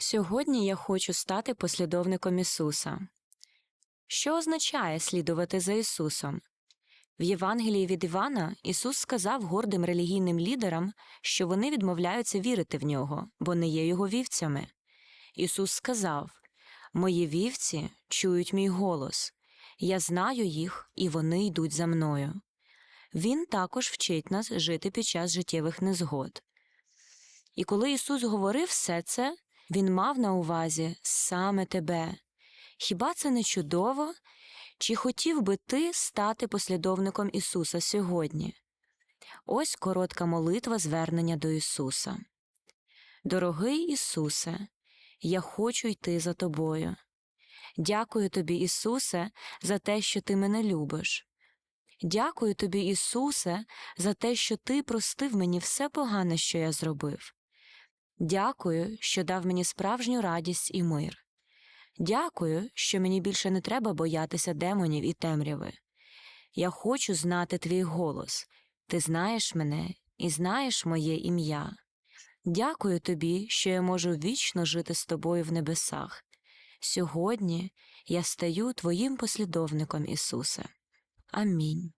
Сьогодні я хочу стати послідовником Ісуса. Що означає слідувати за Ісусом? В Євангелії від Івана Ісус сказав гордим релігійним лідерам, що вони відмовляються вірити в нього, бо не є його вівцями. Ісус сказав: Мої вівці чують мій голос, я знаю їх, і вони йдуть за мною. Він також вчить нас жити під час життєвих незгод. І коли Ісус говорив все це, Він мав на увазі саме тебе. Хіба це не чудово? Чи хотів би ти стати послідовником Ісуса сьогодні? Ось коротка молитва звернення до Ісуса. Дорогий Ісусе, я хочу йти за тобою. Дякую тобі, Ісусе, за те, що ти мене любиш. Дякую тобі, Ісусе, за те, що ти простив мені все погане, що я зробив. Дякую, що дав мені справжню радість і мир. Дякую, що мені більше не треба боятися демонів і темряви. Я хочу знати твій голос. Ти знаєш мене і знаєш моє ім'я. Дякую тобі, що я можу вічно жити з тобою в небесах. Сьогодні я стаю твоїм послідовником, Ісусе. Амінь.